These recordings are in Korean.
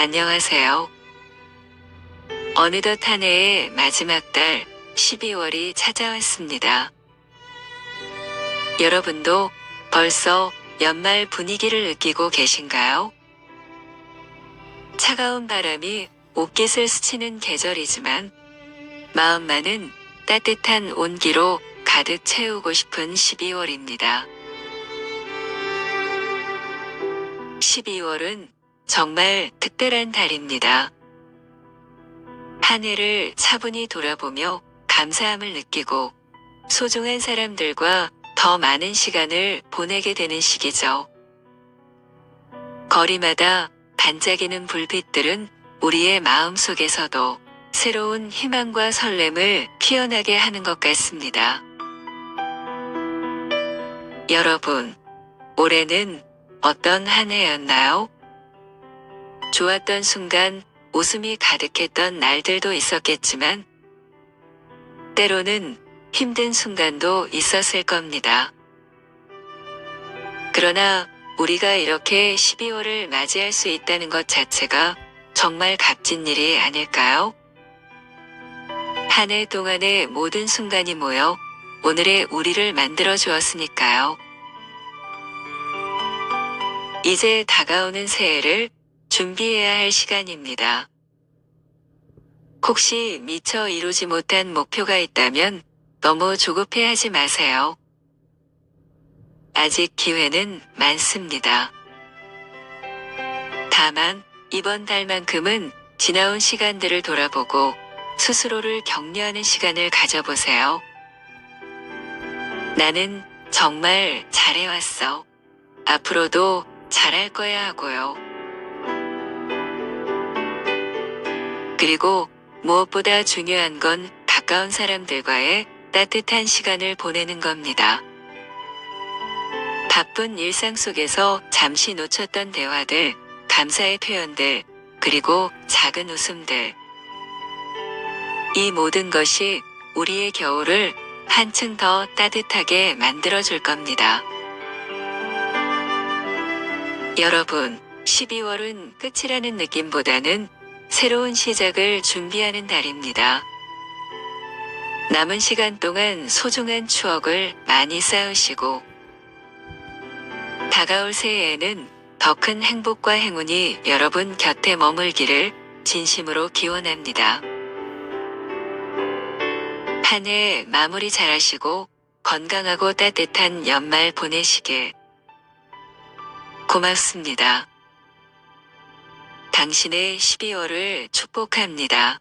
안녕하세요. 어느덧 한 해의 마지막 달 12월이 찾아왔습니다. 여러분도 벌써 연말 분위기를 느끼고 계신가요? 차가운 바람이 옷깃을 스치는 계절이지만 마음만은 따뜻한 온기로 가득 채우고 싶은 12월입니다. 12월은 정말 특별한 달입니다. 한 해를 차분히 돌아보며 감사함을 느끼고 소중한 사람들과 더 많은 시간을 보내게 되는 시기죠. 거리마다 반짝이는 불빛들은 우리의 마음 속에서도 새로운 희망과 설렘을 피어나게 하는 것 같습니다. 여러분, 올해는 어떤 한 해였나요? 좋았던 순간 웃음이 가득했던 날들도 있었겠지만, 때로는 힘든 순간도 있었을 겁니다. 그러나 우리가 이렇게 12월을 맞이할 수 있다는 것 자체가 정말 값진 일이 아닐까요? 한 해 동안의 모든 순간이 모여 오늘의 우리를 만들어 주었으니까요. 이제 다가오는 새해를 준비해야 할 시간입니다. 혹시 미처 이루지 못한 목표가 있다면 너무 조급해하지 마세요. 아직 기회는 많습니다. 다만 이번 달만큼은 지나온 시간들을 돌아보고 스스로를 격려하는 시간을 가져보세요. 나는 정말 잘해왔어. 앞으로도 잘할 거야 하고요. 그리고 무엇보다 중요한 건 가까운 사람들과의 따뜻한 시간을 보내는 겁니다. 바쁜 일상 속에서 잠시 놓쳤던 대화들, 감사의 표현들, 그리고 작은 웃음들. 이 모든 것이 우리의 겨울을 한층 더 따뜻하게 만들어줄 겁니다. 여러분, 12월은 끝이라는 느낌보다는 새로운 시작을 준비하는 달입니다. 남은 시간 동안 소중한 추억을 많이 쌓으시고, 다가올 새해에는 더 큰 행복과 행운이 여러분 곁에 머물기를 진심으로 기원합니다. 한 해 마무리 잘 하시고 건강하고 따뜻한 연말 보내시길. 고맙습니다. 당신의 12월을 축복합니다.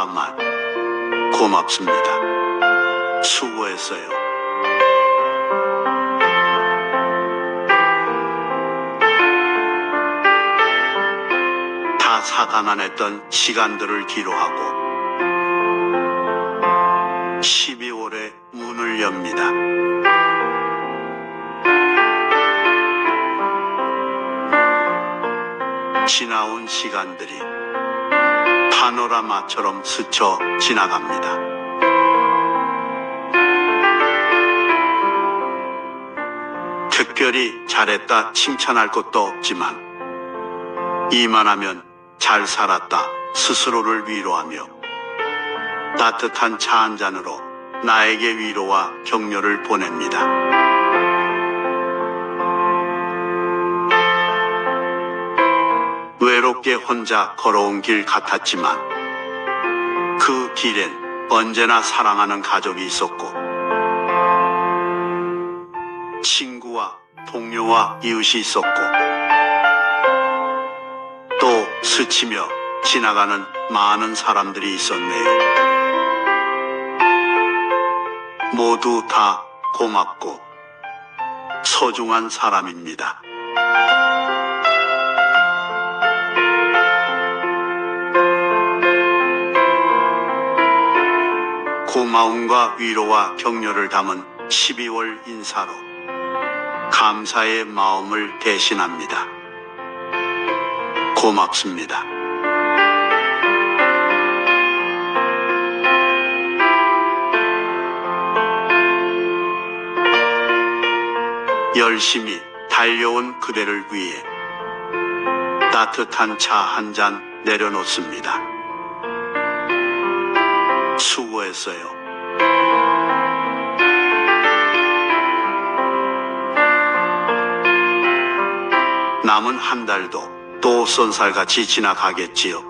잠깐만. 고맙습니다. 수고했어요. 다 사가난했던 시간들을 기로하고 12월에 문을 엽니다. 지나온 시간들이 파노라마처럼 스쳐 지나갑니다. 특별히 잘했다 칭찬할 것도 없지만 이만하면 잘 살았다 스스로를 위로하며 따뜻한 차 한 잔으로 나에게 위로와 격려를 보냅니다. 외롭게 혼자 걸어온 길 같았지만 그 길엔 언제나 사랑하는 가족이 있었고 친구와 동료와 이웃이 있었고 또 스치며 지나가는 많은 사람들이 있었네요. 모두 다 고맙고 소중한 사람입니다. 고마움과 위로와 격려를 담은 12월 인사로 감사의 마음을 대신합니다. 고맙습니다. 열심히 달려온 그대를 위해 따뜻한 차 한 잔 내려놓습니다. 수고했어요. 남은 한 달도 또 쏜살같이 지나가겠지요.